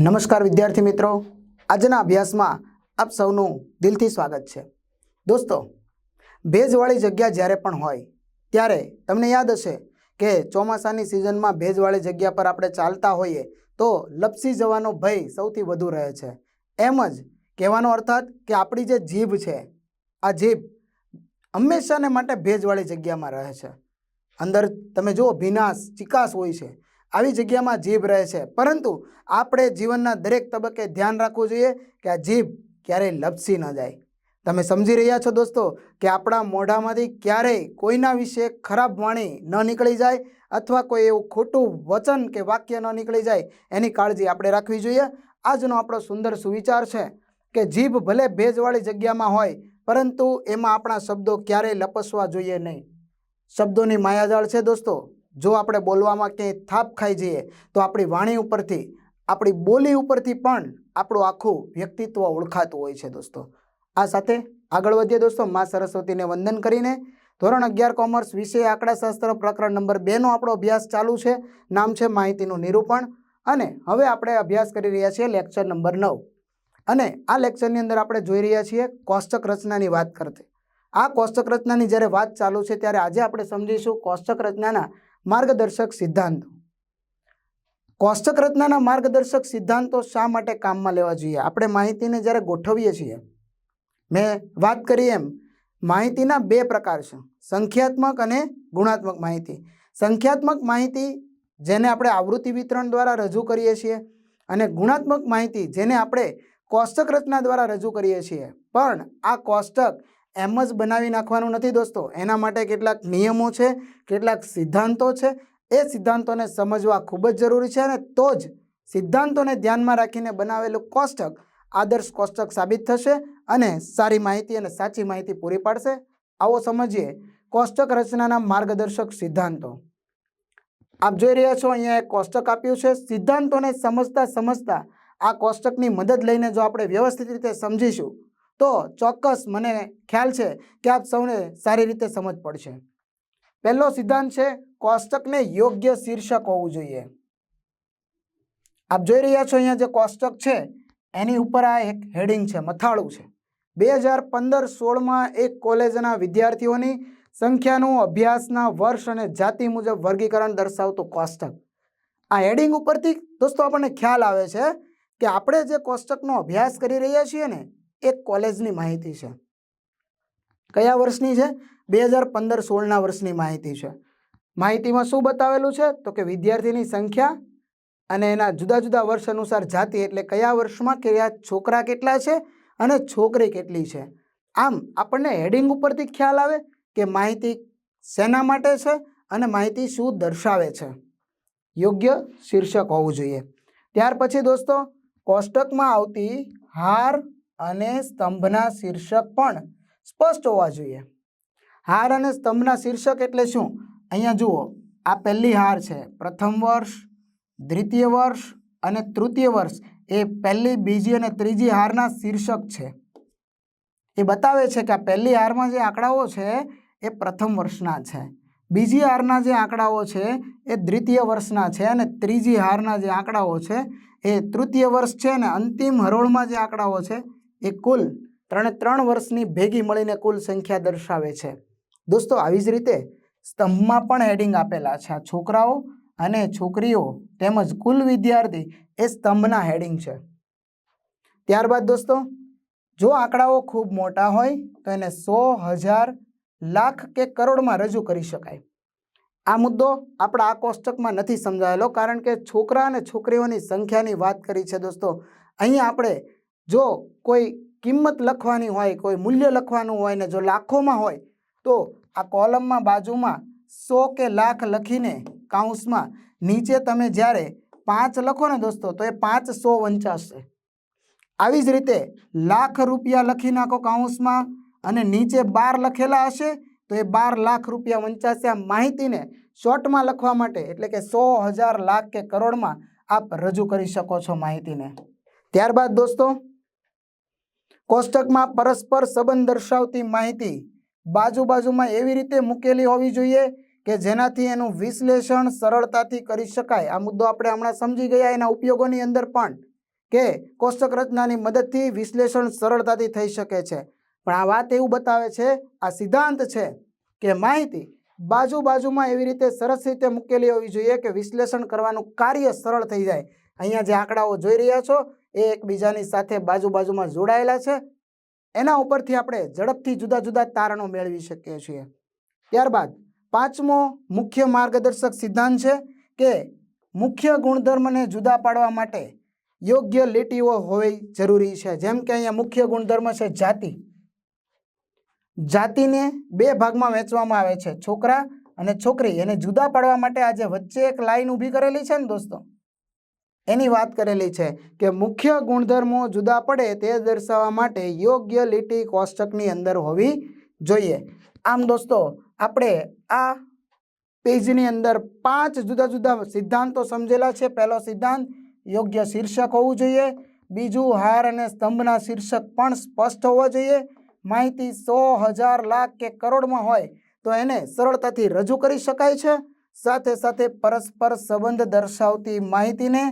નમસ્કાર વિદ્યાર્થી મિત્રો. આજના અભ્યાસમાં આપ સૌનું દિલથી સ્વાગત છે. દોસ્તો, ભેજવાળી જગ્યા જ્યારે પણ હોય, ત્યારે તમને યાદ હશે કે ચોમાસાની સિઝનમાં ભેજવાળી જગ્યા પર આપણે ચાલતા હોઈએ તો લપસી જવાનો ભય સૌથી વધુ રહે છે. એમ જ કહેવાનો અર્થાત કે આપણી જે જીભ છે, આ જીભ હંમેશાને માટે ભેજવાળી જગ્યામાં રહે છે. અંદર તમે જુઓ, ભીનાશ ચિકાસ હોય છે. આવી જગ્યામાં જીભ રહે છે. પરંતુ આપણે જીવનના દરેક તબક્કે ધ્યાન રાખવું જોઈએ કે આ જીભ ક્યારેય લપસી ન જાય. તમે સમજી રહ્યા છો દોસ્તો કે આપણા મોઢામાંથી ક્યારેય કોઈના વિશે ખરાબ વાણી ન નીકળી જાય અથવા કોઈ એવું ખોટું વચન કે વાક્ય ન નીકળી જાય એની કાળજી આપણે રાખવી જોઈએ. આજનો આપણો સુંદર સુવિચાર છે કે જીભ ભલે ભેજવાળી જગ્યામાં હોય, પરંતુ એમાં આપણા શબ્દો ક્યારેય લપસવા જોઈએ નહીં. શબ્દોની માયાજાળ છે દોસ્તો. જો આપણે બોલવામાં ક્યાંય થાપ ખાઈ જઈએ, તો આપણી વાણી ઉપરથી, આપણી બોલી ઉપરથી પણ આપણું આખું વ્યક્તિત્વ ઓળખાતું હોય છે દોસ્તો. આ સાથે આગળ વધીએ દોસ્તો, મા સરસ્વતીને વંદન કરીને. ધોરણ અગિયાર કોમર્સ વિષય આંકડાશાસ્ત્ર પ્રકરણ નંબર બેનો આપણો અભ્યાસ ચાલુ છે. નામ છે માહિતીનું નિરૂપણ. અને હવે આપણે અભ્યાસ કરી રહ્યા છીએ લેક્ચર નંબર નવ. અને આ લેક્ચરની અંદર આપણે જોઈ રહ્યા છીએ કોષ્ટક રચનાની વાત કરતી. આ કોષ્ટક રચનાની જ્યારે વાત ચાલુ છે ત્યારે આજે આપણે સમજીશું કોષ્ટક રચનાના માર્ગદર્શક સિદ્ધાંતો. કોષ્ટક રચનાના માર્ગદર્શક સિદ્ધાંતો શા માટે કામમાં લેવા જોઈએ? આપણે માહિતીને જ્યારે ગોઠવીએ છીએ, મેં વાત કરી એમ, માહિતીના બે પ્રકાર છે. સંખ્યાત્મક અને ગુણાત્મક માહિતી. સંખ્યાત્મક માહિતી જેને આપણે આવૃત્તિ વિતરણ દ્વારા રજૂ કરીએ છીએ અને ગુણાત્મક માહિતી જેને આપણે કોષ્ટક રચના દ્વારા રજૂ કરીએ છીએ. પણ આ કોષ્ટક એમ જ બનાવી નાખવાનું નથી દોસ્તો. એના માટે કેટલાક નિયમો છે, કેટલાક સિદ્ધાંતો છે. એ સિદ્ધાંતોને સમજવા ખૂબ જ જરૂરી છે અને તો જ સિદ્ધાંતોને ધ્યાનમાં રાખીને બનાવેલું કોષ્ટક આદર્શ કોષ્ટક સાબિત થશે અને સારી માહિતી અને સાચી માહિતી પૂરી પાડશે. આવો સમજીએ કોષ્ટક રચનાના માર્ગદર્શક સિદ્ધાંતો. આપ જોઈ રહ્યા છો, અહીંયા એક કોષ્ટક આપ્યું છે. સિદ્ધાંતોને સમજતા સમજતા આ કોષ્ટકની મદદ લઈને જો આપણે વ્યવસ્થિત રીતે સમજીશું તો ચોક્કસ મને ખ્યાલ છે કે આપ સૌને સારી રીતે સમજ પડશે. પહેલો સિદ્ધાંત છે, કોષ્ટકને યોગ્ય શીર્ષક હોવું જોઈએ. આપ જોઈ રહ્યા છો અહીંયા જે કોષ્ટક છે, એની ઉપર આ એક હેડિંગ છે, મથાળું છે. બે હજાર પંદર સોળમાં એક કોલેજના વિદ્યાર્થીઓની સંખ્યાનું અભ્યાસના વર્ષ અને જાતિ મુજબ વર્ગીકરણ દર્શાવતું કોષ્ટક. આ હેડિંગ ઉપરથી દોસ્તો, આપણને ખ્યાલ આવે છે કે આપણે જે કોષ્ટકનો અભ્યાસ કરી રહ્યા છીએ ને એક કોલેજની માહિતી છે. કયા વર્ષની છે? બે હજાર પંદર સોળના વર્ષની માહિતી છે. માહિતીમાં શું બતાવેલું છે? તો કે વિદ્યાર્થીની સંખ્યા અને એના જુદા જુદા વર્ષ અનુસાર જાતિ એટલે કયા વર્ષમાં કયા છોકરા કેટલા છે અને છોકરી કેટલી છે. આમ, આપણને હેડિંગ ઉપરથી ખ્યાલ આવે કે માહિતી શેના માટે છે અને માહિતી શું દર્શાવે છે. યોગ્ય શીર્ષક હોવું જોઈએ. ત્યાર પછી દોસ્તો, કોષ્ટકમાં આવતી હાર અને સ્તંભના શીર્ષક પણ સ્પષ્ટ હોવા જોઈએ. હાર અને સ્તંભના શીર્ષક એટલે શું? અહીંયા જુઓ, આ પહેલી હાર છે. પ્રથમ વર્ષ, દ્વિતીય વર્ષ અને તૃતીય વર્ષ એ પહેલી, બીજી અને ત્રીજી હારના શીર્ષક છે. એ બતાવે છે કે આ પહેલી હારમાં જે આંકડાઓ છે એ પ્રથમ વર્ષના છે. બીજી હારના જે આંકડાઓ છે એ દ્વિતીય વર્ષના છે અને ત્રીજી હારના જે આંકડાઓ છે એ તૃતીય વર્ષ છે અને અંતિમ હરોળમાં જે આંકડાઓ છે એ કુલ ત્રણે ત્રણ વર્ષની ભેગી મળીને કુલ સંખ્યા દર્શાવે છે. દોસ્તો, આવી જ રીતે સ્તંભમાં પણ હેડિંગ આપેલા છે. આ છોકરાઓ અને છોકરીઓ તેમજ કુલ વિદ્યાર્થી એ સ્તંભના હેડિંગ છે. ત્યારબાદ દોસ્તો, જો આંકડાઓ ખૂબ મોટા હોય, તો એને સો હજાર લાખ કે કરોડમાં રજૂ કરી શકાય. આ મુદ્દો આપણા આ કોષ્ટકમાં નથી સમજાયેલો, કારણ કે છોકરા અને છોકરીઓની સંખ્યાની વાત કરી છે દોસ્તો. અહીં આપણે જો કોઈ કિંમત લખવાની હોય, કોઈ મૂલ્ય લખવાનું હોય ને જો લાખોમાં હોય, તો આ કોલમમાં બાજુમાં સો કે લાખ લખીને કાઉન્સમાં નીચે તમે જ્યારે પાંચ લખો ને દોસ્તો, તો એ પાંચ સો વંચાશે આવી જ રીતે લાખ રૂપિયા લખી નાખો કાઉન્સમાં અને નીચે બાર લખેલા હશે, તો એ બાર લાખ રૂપિયા વંચાશે. આ માહિતીને શોર્ટમાં લખવા માટે, એટલે કે સો હજાર લાખ કે કરોડમાં આપ રજૂ કરી શકો છો માહિતીને. ત્યારબાદ દોસ્તો કોષ્ટકમાં પરસ્પર સંબંધ દર્શાવતી માહિતી બાજુ બાજુમાં એવી રીતે મૂકેલી હોવી જોઈએ કે જેનાથી એનું વિશ્લેષણ સરળતાથી કરી શકાય. આ મુદ્દો આપણે હમણાં સમજી ગયા, એના ઉપયોગોની અંદર પણ કે કોષ્ટક રચનાની મદદથી વિશ્લેષણ સરળતાથી થઈ શકે છે. પણ આ વાત એવું બતાવે છે, આ સિદ્ધાંત છે કે માહિતી બાજુ બાજુમાં એવી રીતે સરસ રીતે મૂકેલી હોવી જોઈએ કે વિશ્લેષણ કરવાનું કાર્ય સરળ થઈ જાય. અહીંયા જે આંકડાઓ જોઈ રહ્યા છો એ એકબીજાની સાથે બાજુ બાજુમાં જોડાયેલા છે. એના ઉપરથી આપણે ઝડપથી જુદા જુદા તારણો મેળવી શકીએ છીએ. ત્યારબાદ પાંચમો મુખ્ય માર્ગદર્શક સિદ્ધાંત છે કે મુખ્ય ગુણધર્મને જુદા પાડવા માટે યોગ્ય લીટીઓ હોવી જરૂરી છે. જેમ કે અહીંયા મુખ્ય ગુણધર્મ છે જાતિ. જાતિને બે ભાગમાં વહેંચવામાં આવે છે. છોકરા અને છોકરી. એને જુદા પાડવા માટે આજે વચ્ચે એક લાઈન ઊભી કરેલી છે ને દોસ્તો? એની વાત કરેલી છે કે મુખ્ય ગુણધર્મો જુદા પડે તે દર્શાવવા માટે યોગ્ય લીટી કોષ્ટકની અંદર હોવી જોઈએ. આમ દોસ્તો, આપણે આ પેજની અંદર પાંચ જુદા જુદા સિદ્ધાંતો સમજેલા છે. પહેલો સિદ્ધાંત, યોગ્ય શીર્ષક હોવું જોઈએ. બીજું, હાર અને સ્તંભના શીર્ષક પણ સ્પષ્ટ હોવા જોઈએ. માહિતી સો હજાર લાખ કે કરોડમાં હોય તો એને સરળતાથી રજૂ કરી શકાય છે. સાથે સાથે પરસ્પર સંબંધ દર્શાવતી માહિતીને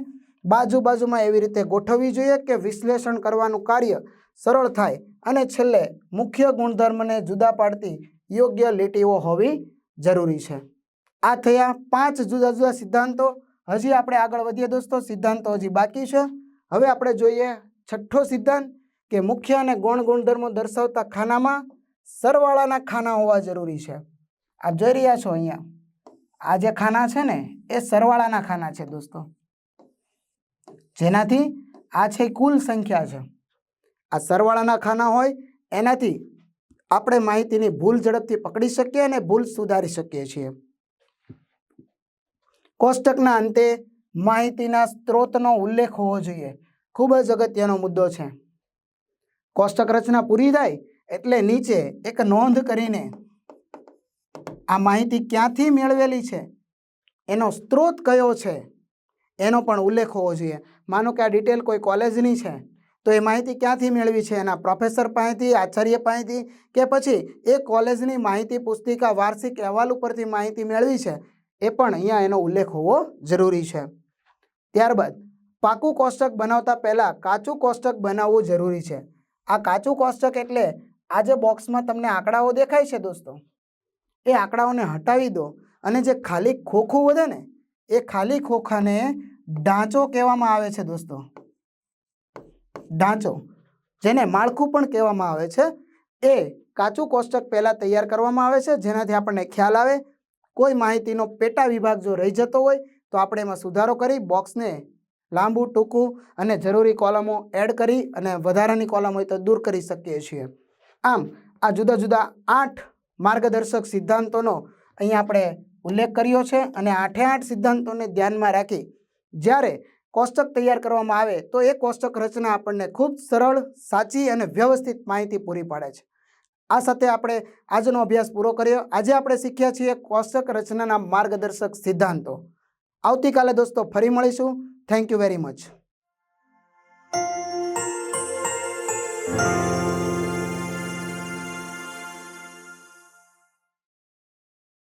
બાજુ બાજુમાં એવી રીતે ગોઠવવી જોઈએ કે વિશ્લેષણ કરવાનું કાર્ય સરળ થાય અને છેલ્લે મુખ્ય ગુણધર્મને જુદા પાડતી યોગ્ય લીટીઓ હોવી જરૂરી છે. આ થયા પાંચ જુદા જુદા સિદ્ધાંતો. હજી આપણે આગળ વધીએ દોસ્તો, સિદ્ધાંતો હજી બાકી છે. હવે આપણે જોઈએ છઠ્ઠો સિદ્ધાંત કે મુખ્ય અને ગૌણ ગુણધર્મો દર્શાવતા ખાનામાં સરવાળાના ખાના હોવા જરૂરી છે. આપ જોઈ રહ્યા છો અહીંયા. આ જે ખાના છે ને, એ સરવાળાના ખાના છે દોસ્તો. જેનાથી આ છે કુલ સંખ્યા છે. આ સરવાળાના ખાના હોય, એનાથી આપણે માહિતીની ભૂલ ઝડપથી પકડી શકીએ અને ભૂલ સુધારી શકીએ છીએ. કોષ્ટકના અંતે માહિતીના સ્ત્રોતનો ઉલ્લેખ હોવો જોઈએ. ખૂબ જ અગત્યનો મુદ્દો છે. કોષ્ટક રચના પૂરી થાય એટલે નીચે એક નોંધ કરીને આ માહિતી ક્યાંથી મેળવેલી છે? એનો સ્ત્રોત કયો છે? એનો પણ ઉલ્લેખ હોવો જોઈએ. માનો કે આ ડિટેલ કોઈ કોલેજની છે, તો એ માહિતી ક્યાંથી મેળવી છે? એના પ્રોફેસર પાસેથી, આચાર્ય પાસેથી કે પછી એ કોલેજની માહિતી, પુસ્તિકા, વાર્ષિક અહેવાલ ઉપરથી માહિતી મેળવી છે? એ પણ અહીંયા એનો ઉલ્લેખ હોવો જરૂરી છે. ત્યારબાદ, પાકું કોષ્ટક બનાવતા પહેલાં કાચું કોષ્ટક બનાવવું જરૂરી છે. આ કાચું કોષ્ટક એટલે આ જે બોક્સમાં તમને આંકડાઓ દેખાય છે દોસ્તો. એ આંકડાઓને હટાવી દો અને જે ખાલી ખોખું વધે ને એ ખાલી ખોખાને ઢાંચો કહેવામાં આવે છે દોસ્તો. ઢાંચો જેને માળખું પણ કહેવામાં આવે છે. એ કાચું કોષ્ટક પહેલાં તૈયાર કરવામાં આવે છે, જેનાથી આપણને ખ્યાલ આવે. કોઈ માહિતીનો પેટા વિભાગ જો રહી જતો હોય, તો આપણે એમાં સુધારો કરી બોક્સને લાંબુ, ટૂંકું અને જરૂરી કોલમો એડ કરી અને વધારાની કોલમ હોય તો દૂર કરી શકીએ છીએ. આમ, આ જુદા જુદા આઠ માર્ગદર્શક સિદ્ધાંતોનો અહીં આપણે ઉલ્લેખ કર્યો છે અને આઠે આઠ સિદ્ધાંતોને ધ્યાનમાં રાખી જ્યારે કોષ્ટક તૈયાર કરવામાં આવે તો એ કોષ્ટક રચના આપણને ખૂબ સરળ, સાચી અને વ્યવસ્થિત માહિતી પૂરી પાડે છે. આ સાથે આપણે આજનો અભ્યાસ પૂરો કર્યો. આજે આપણે શીખ્યા છીએ કોષ્ટક રચનાના માર્ગદર્શક સિદ્ધાંતો. આવતીકાલે દોસ્તો ફરી મળીશું. Thank you very much